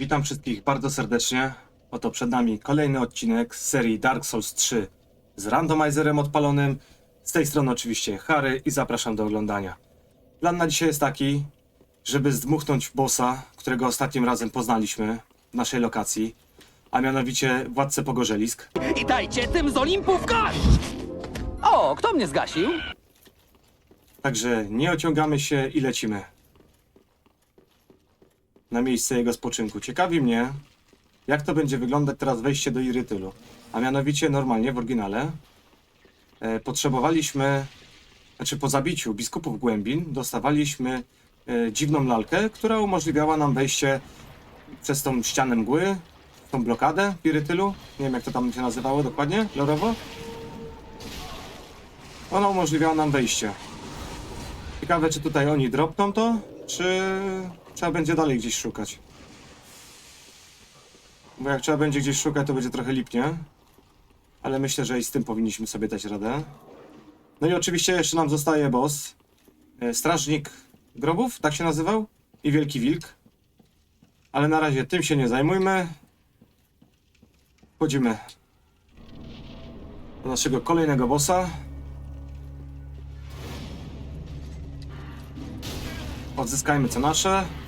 Witam wszystkich bardzo serdecznie. Oto przed nami kolejny odcinek z serii Dark Souls 3 z randomizerem odpalonym. Z tej strony oczywiście Harry i zapraszam do oglądania. Plan na dzisiaj jest taki, żeby zdmuchnąć bossa, którego ostatnim razem poznaliśmy w naszej lokacji, a mianowicie Władcę Pogorzelisk. I dajcie tym z Olimpu w kość! O, kto mnie zgasił? Także nie ociągamy się i lecimy. Na miejsce jego spoczynku. Ciekawi mnie, jak to będzie wyglądać teraz wejście do Irytylu. A mianowicie normalnie w oryginale e, potrzebowaliśmy, znaczy po zabiciu biskupów głębin dostawaliśmy e, dziwną lalkę, która umożliwiała nam wejście przez tą ścianę mgły, tą blokadę w Irytylu. Nie wiem jak to tam się nazywało dokładnie, lorowo. Ona umożliwiała nam wejście. Ciekawe, czy tutaj oni dropną to, czy trzeba będzie dalej gdzieś szukać. Bo jak trzeba będzie gdzieś szukać, to będzie trochę lipnie. Ale myślę, że i z tym powinniśmy sobie dać radę. No i oczywiście jeszcze nam zostaje boss. E, Strażnik grobów, tak się nazywał? I Wielki Wilk. Ale na razie tym się nie zajmujmy. Wchodzimy do naszego kolejnego bossa. Odzyskajmy co nasze.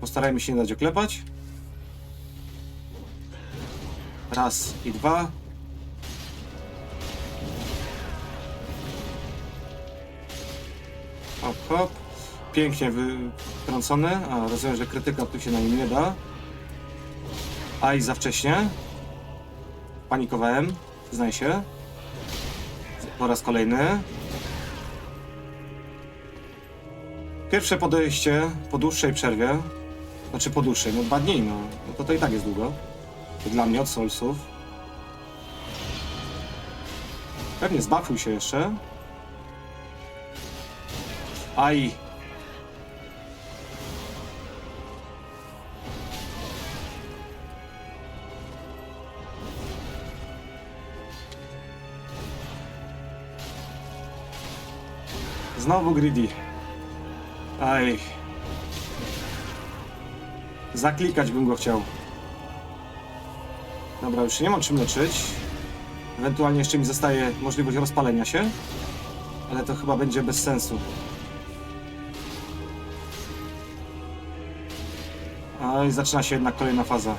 Postarajmy się nie dać oklepać. Raz i dwa. Hop, hop. Pięknie wytrącony. A, rozumiem, że krytyka tu się na nim nie da. A i za wcześnie. Panikowałem. Przyznaj się. Po raz kolejny. Pierwsze podejście po dłuższej przerwie, znaczy po dłuższej, no dwa dni, no, no to to i tak jest długo. Dla mnie od Soulsów. Pewnie zbafuj się jeszcze. Aj. Znowu greedy. Aj. Zaklikać bym go chciał. Dobra, już nie mam czym leczyć. Ewentualnie jeszcze mi zostaje możliwość rozpalenia się. Ale to chyba będzie bez sensu. A i zaczyna się jednak kolejna faza.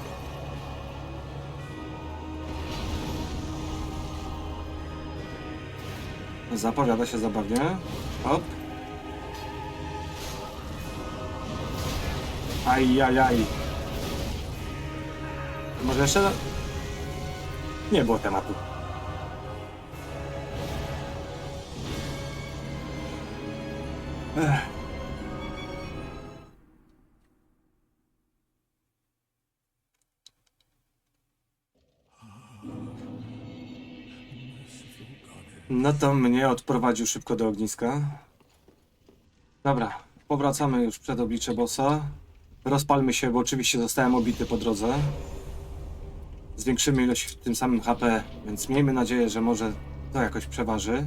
Zapowiada się zabawnie. Hop. Aj, aj, aj. Może jeszcze... Nie było tematu. Ech. No to mnie odprowadził szybko do ogniska. Dobra, powracamy już przed oblicze bossa. Rozpalmy się, bo oczywiście zostałem obity po drodze. Zwiększymy ilość tym samym HP, więc miejmy nadzieję, że może to jakoś przeważy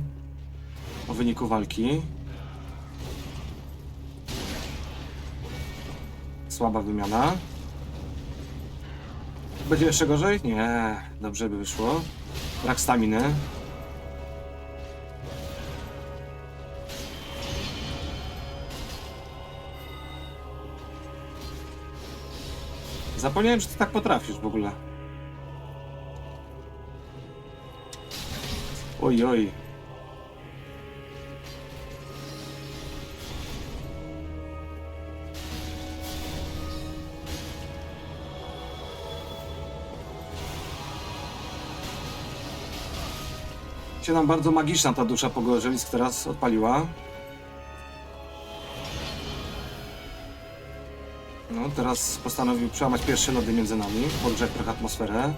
o wyniku walki. Słaba wymiana. Będzie jeszcze gorzej? Nie, dobrze by wyszło. Brak staminy. Zapomniałem, że ty tak potrafisz w ogóle. Oj, oj. Się nam bardzo magiczna ta dusza pogorzelisk teraz odpaliła. Teraz postanowił przełamać pierwsze lody między nami, podgrzać trochę atmosferę.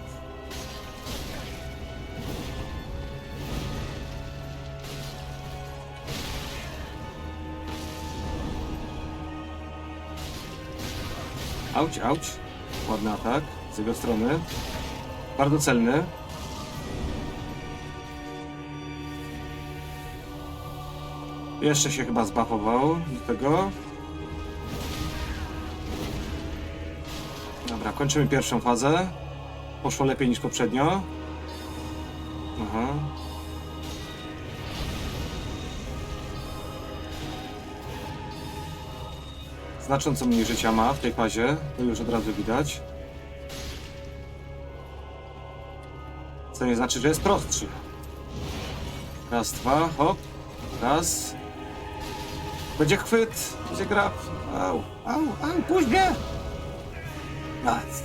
Auć, auć. Ładny atak z jego strony. Bardzo celny. Jeszcze się chyba zbafował do tego. Kończymy pierwszą fazę. Poszło lepiej niż poprzednio. Aha. Znacząco mniej życia ma w tej fazie, to już od razu widać. Co nie znaczy, że jest prostszy. Raz, dwa, hop. Raz. Będzie chwyt, będzie grab. Au, au, au, puść mnie! Raz.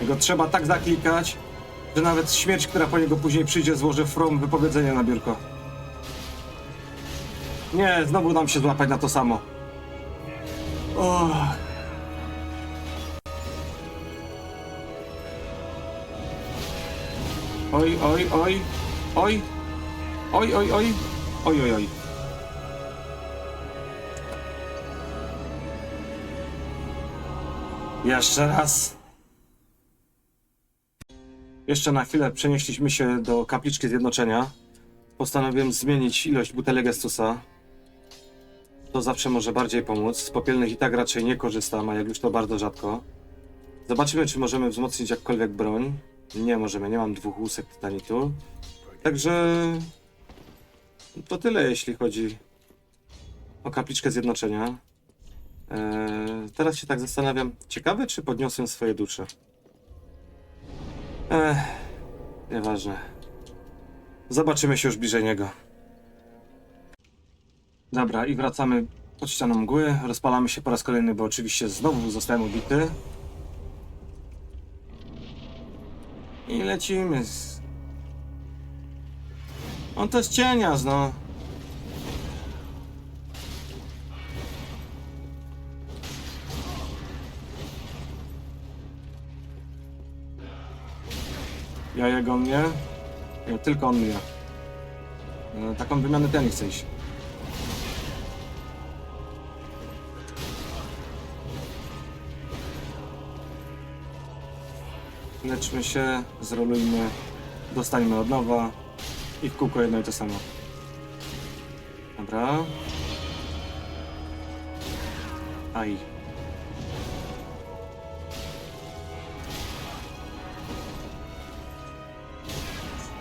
Jego trzeba tak zaklikać, że nawet śmierć, która po niego później przyjdzie, złoży from wypowiedzenie na biurko. Nie, znowu nam się złapać na to samo. Oj, oj, oj, oj, oj, oj, oj, oj, oj, oj. Jeszcze raz. Jeszcze na chwilę przenieśliśmy się do kapliczki zjednoczenia. Postanowiłem zmienić ilość butelek Estusa. To zawsze może bardziej pomóc. Z popielnych i tak raczej nie korzystam, a jak już to bardzo rzadko. Zobaczymy, czy możemy wzmocnić jakkolwiek broń. Nie możemy, nie mam dwóch łusek tytanitu. Także to tyle, jeśli chodzi o kapliczkę zjednoczenia. Eee, teraz się tak zastanawiam, ciekawe czy podniosłem swoje dusze. Ech, nieważne. Zobaczymy się już bliżej niego. Dobra, i wracamy pod ścianą mgły. Rozpalamy się po raz kolejny, bo oczywiście znowu zostałem ubity. I lecimy. z- On to jest cieniarz, no. Ja jego mnie? Nie, tylko on mnie. E, Taką wymianę ten chce iść. Leczmy się, zrolujmy, dostańmy od nowa i w kółko jedno i to samo. Dobra. Aj.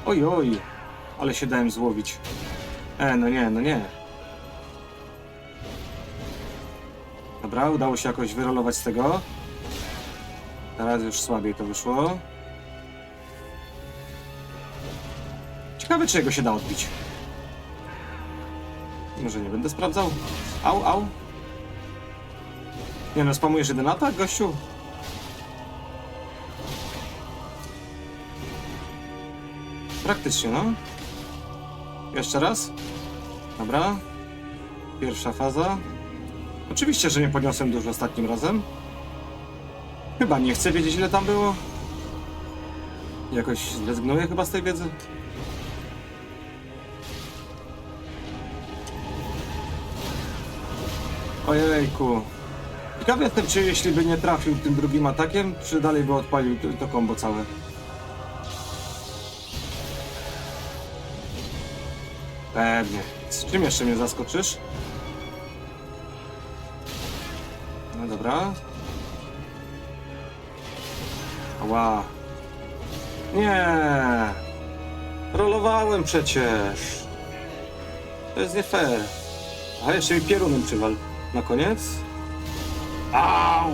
Oj, oj, ale się dałem złowić. E, no nie, no nie. Dobra, udało się jakoś wyrolować z tego. Teraz już słabiej to wyszło. Czy jego się da odbić. Może nie będę sprawdzał. Au, au. Nie no, spamujesz jeden atak, gościu? Praktycznie, no. Jeszcze raz. Dobra. Pierwsza faza. Oczywiście, że nie podniosłem dużo ostatnim razem. Chyba nie chcę wiedzieć, ile tam było. Jakoś zrezygnuję chyba z tej wiedzy. Ojejku. Ciekawy jestem, czy jeśli by nie trafił tym drugim atakiem, czy dalej by odpalił to, kombo całe. Pewnie. Z czym jeszcze mnie zaskoczysz? No dobra. Ła. Nie. Rolowałem przecież. To jest nie fair. A jeszcze mi pierunem przywal. Na koniec. Au!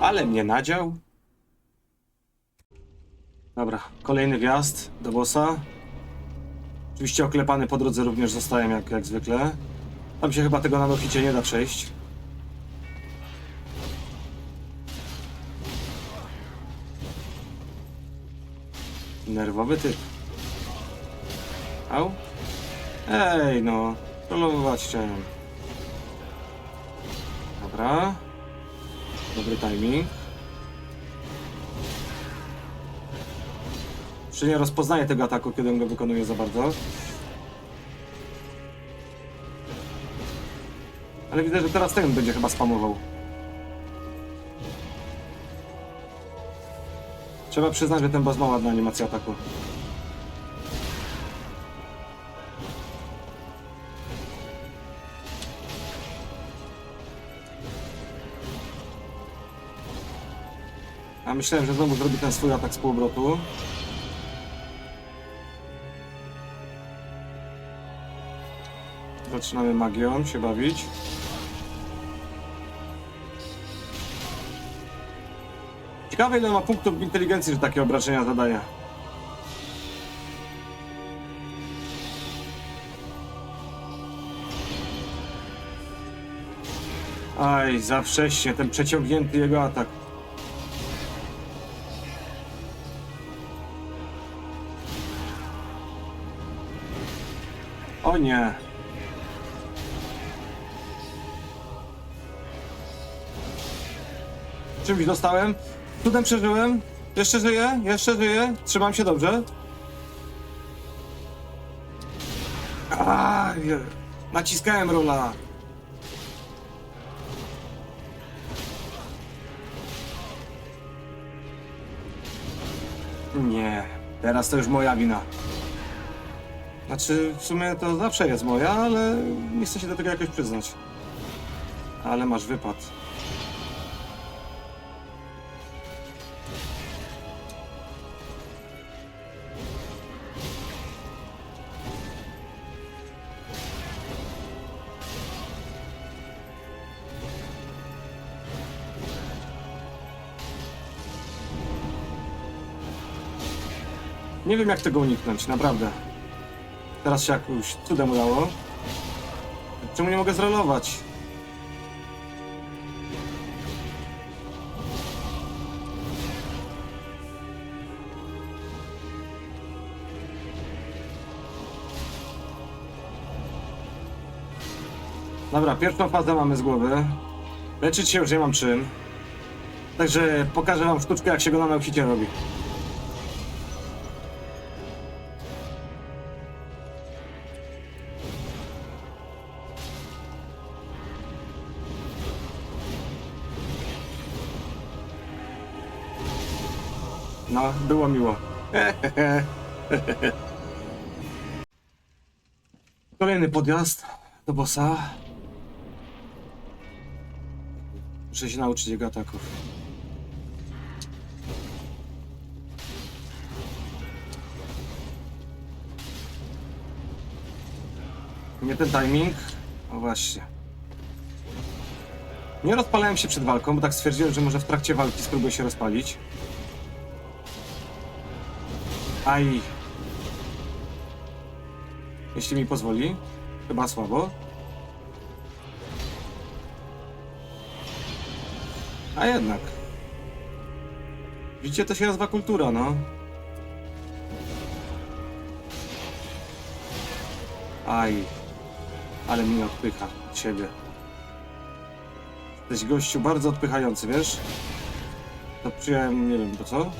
Ale mnie nadział. Dobra, kolejny wjazd do bossa. Oczywiście oklepany po drodze również zostałem jak, jak zwykle. Tam się chyba tego na noficie nie da przejść. Nerwowy typ. Au? Ej, no. Trollować chciałem. Dobra. Dobry timing. Czy nie rozpoznaję tego ataku, kiedy go wykonuję za bardzo. Ale widzę, że teraz ten będzie chyba spamował. Trzeba przyznać, że ten boss ma ładną animację ataku. A myślałem, że znowu zrobi ten swój atak z półobrotu. Zaczynamy magią się bawić. Ciekawe ile ma punktów inteligencji, że takie obrażenia zadaje. Aj, za wcześnie, ten przeciągnięty jego atak. O nie. Czymś dostałem? Cudem przeżyłem? Jeszcze żyję? Jeszcze żyję? Trzymam się dobrze? Aj, naciskałem rola. Nie, teraz to już moja wina. Znaczy, w sumie to zawsze jest moja, ale nie chcę się do tego jakoś przyznać. Ale masz wypad. Nie wiem jak tego uniknąć, naprawdę. Teraz się jakoś cudem udało. Czemu nie mogę zrolować? Dobra, pierwszą fazę mamy z głowy. Leczyć się już nie mam czym. Także pokażę wam sztuczkę, jak się go na nauczyciel robi. No, było miło. Kolejny podjazd do bossa. Muszę się nauczyć jego ataków. Nie ten timing. O właśnie. Nie rozpalałem się przed walką, bo tak stwierdziłem, że może w trakcie walki spróbuję się rozpalić. Aj. Jeśli mi pozwoli. Chyba słabo. A jednak. Widzicie, to się nazywa kultura, no. Aj. Ale mnie odpycha od siebie. Jesteś gościu bardzo odpychający, wiesz? To przyjąłem, nie wiem po co.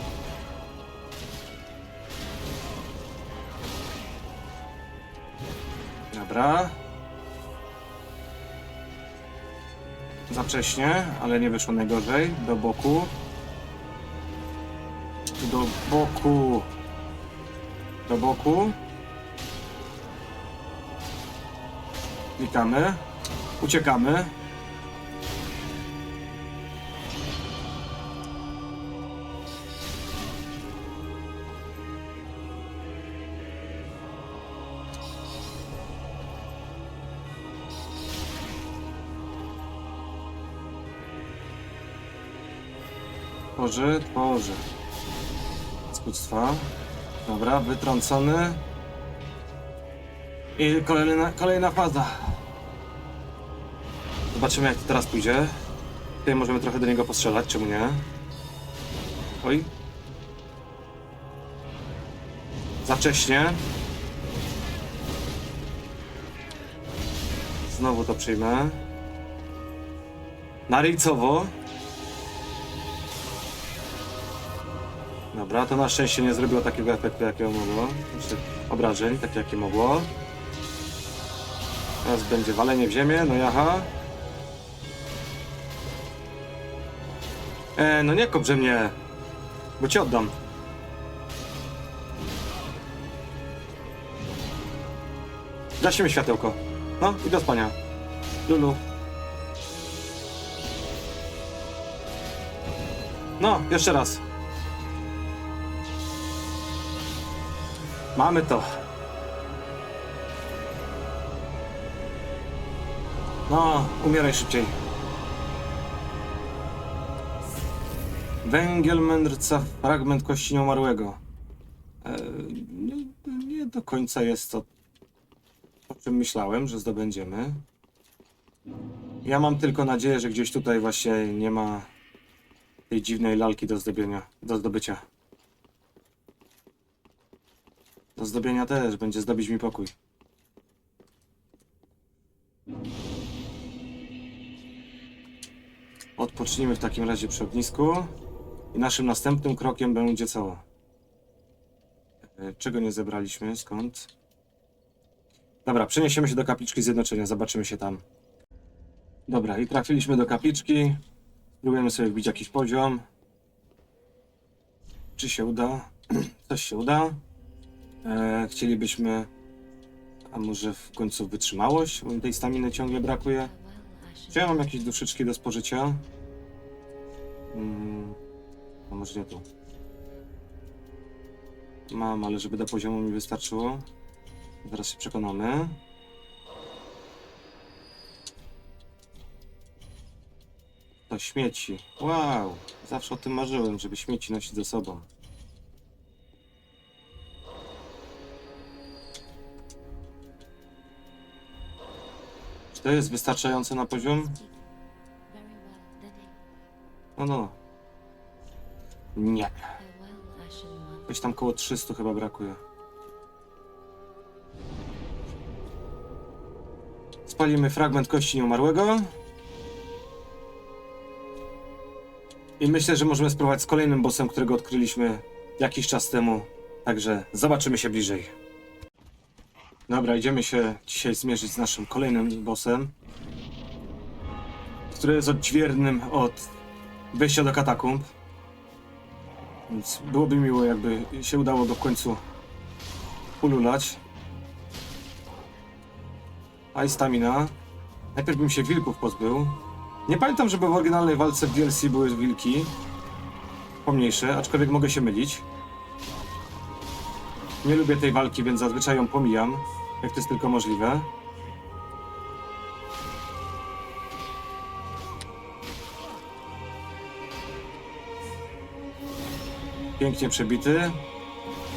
Dobra. Za wcześnie, ale nie wyszło najgorzej. Do boku. Do boku. Do boku. Klikamy. Uciekamy. Tworzy, tworzy. Skuctwa. Dobra, wytrącony. I kolejna, kolejna faza. Zobaczymy jak to teraz pójdzie. Tutaj możemy trochę do niego postrzelać, czemu nie? Oj. Za wcześnie. Znowu to przyjmę. Na Dobra, to na szczęście nie zrobiło takiego efektu, jakiego mogło. Znaczy obrażeń, tak jakie mogło. Teraz będzie walenie w ziemię, no jaha. E, no nie kobrze mnie, bo ci oddam. Gaśmy światełko. No i do spania. Lulu. No, jeszcze raz. Mamy to. No, umieraj szybciej. Węgiel mędrca, fragment kości nieumarłego. E, nie, nie do końca jest to, o czym myślałem, że zdobędziemy. Ja mam tylko nadzieję, że gdzieś tutaj właśnie nie ma tej dziwnej lalki do zdobienia, do zdobycia. Do zdobienia też, będzie zdobić mi pokój. Odpocznijmy w takim razie przy ognisku. I naszym następnym krokiem będzie co? E, Czego nie zebraliśmy? Skąd? Dobra, przeniesiemy się do kapliczki zjednoczenia, zobaczymy się tam. Dobra, i trafiliśmy do kapliczki. Próbujemy sobie wbić jakiś poziom. Czy się uda? Coś się uda. Chcielibyśmy. A może w końcu wytrzymałość? Bo mi tej staminy ciągle brakuje. Czy ja mam jakieś duszyczki do spożycia? Mm, a może nie tu. Mam, ale żeby do poziomu mi wystarczyło. Zaraz się przekonamy. To śmieci. Wow! Zawsze o tym marzyłem, żeby śmieci nosić ze sobą. Czy to jest wystarczające na poziom? No, no. Nie. Coś tam koło 300 chyba brakuje. Spalimy fragment kości nieumarłego. I myślę, że możemy spróbować z kolejnym bossem, którego odkryliśmy jakiś czas temu. Także zobaczymy się bliżej. Dobra, idziemy się dzisiaj zmierzyć z naszym kolejnym bossem. Który jest odźwiernym od wejścia do katakumb. Więc byłoby miło, jakby się udało go w końcu ululać. A i stamina. Najpierw bym się wilków pozbył. Nie pamiętam, żeby w oryginalnej walce w DLC były wilki. Pomniejsze, aczkolwiek mogę się mylić. Nie lubię tej walki, więc zazwyczaj ją pomijam, jak to jest tylko możliwe. Pięknie przebity.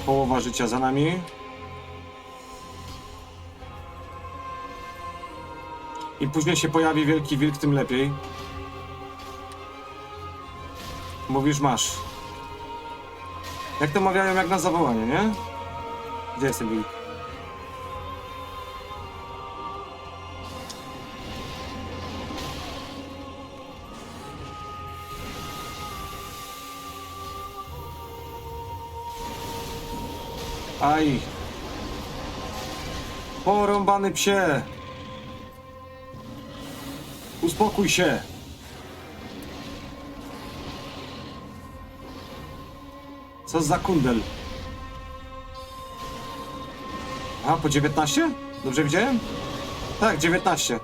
Połowa życia za nami. Im później się pojawi wielki wilk, tym lepiej. Mówisz, masz. Jak to mawiają, jak na zawołanie, nie? Gdzie jest ten wilk? Aj! Porąbany psie! Uspokój się! Co za kundel? A, po 19? Dobrze widziałem? Tak, 19.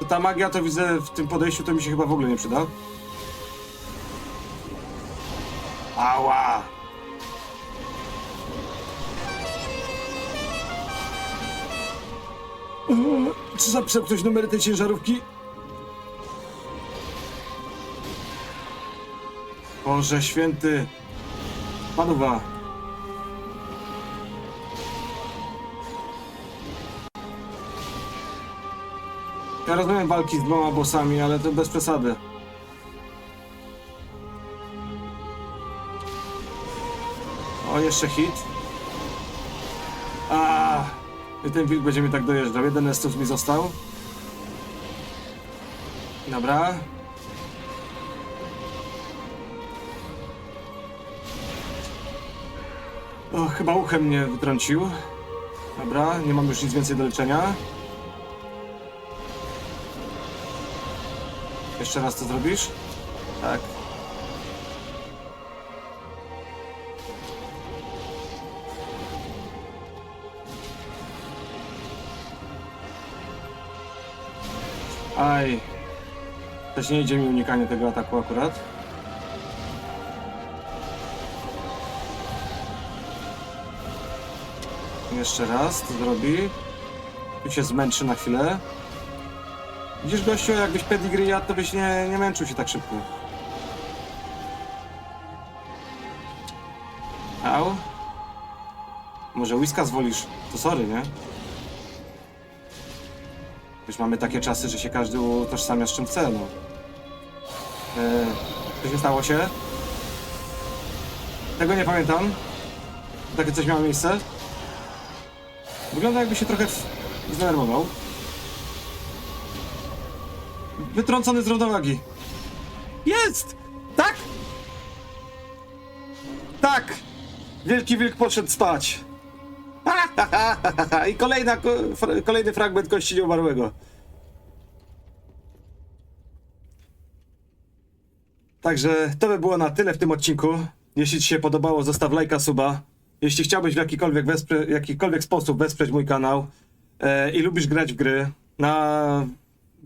To ta magia to widzę w tym podejściu to mi się chyba w ogóle nie przyda. Ała! Czy zapisał ktoś numery tej ciężarówki? Boże święty! Panuwa! Ja rozumiem walki z dwoma bossami, ale to bez przesady. O, jeszcze hit. I ten wilk będzie mi tak dojeżdżał. Jeden estus mi został. Dobra. O, chyba uchem mnie wytrącił. Dobra, nie mam już nic więcej do leczenia. Jeszcze raz to zrobisz? Tak. Aj. Też nie idzie mi unikanie tego ataku akurat. Jeszcze raz to zrobi. Tu się zmęczy na chwilę. Widzisz gościu, jakbyś pedigree jadł, to byś nie, nie męczył się tak szybko. Au. Może whiskas wolisz? To sorry, nie? Już mamy takie czasy, że się każdy utożsamia z czym chce, no. Eee, co się stało się? Tego nie pamiętam. Takie coś miało miejsce. Wygląda jakby się trochę zdenerwował. Wytrącony z równowagi. Jest! Tak! Tak! Wielki wilk poszedł spać. I kolejna, kolejny fragment kości nieumarłego. Także to by było na tyle w tym odcinku. Jeśli Ci się podobało, zostaw lajka, suba. Jeśli chciałbyś w jakikolwiek, jakikolwiek sposób wesprzeć mój kanał e, i lubisz grać w gry, na,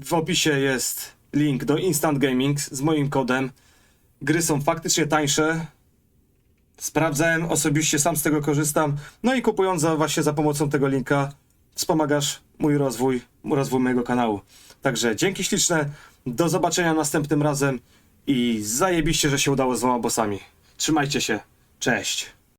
w opisie jest link do Instant Gaming z moim kodem. Gry są faktycznie tańsze, Sprawdzałem, osobiście sam z tego korzystam. No i kupując za, właśnie za pomocą tego linka wspomagasz mój rozwój, rozwój mojego kanału. Także dzięki śliczne, do zobaczenia następnym razem i zajebiście, że się udało z dwoma bossami. Trzymajcie się, cześć.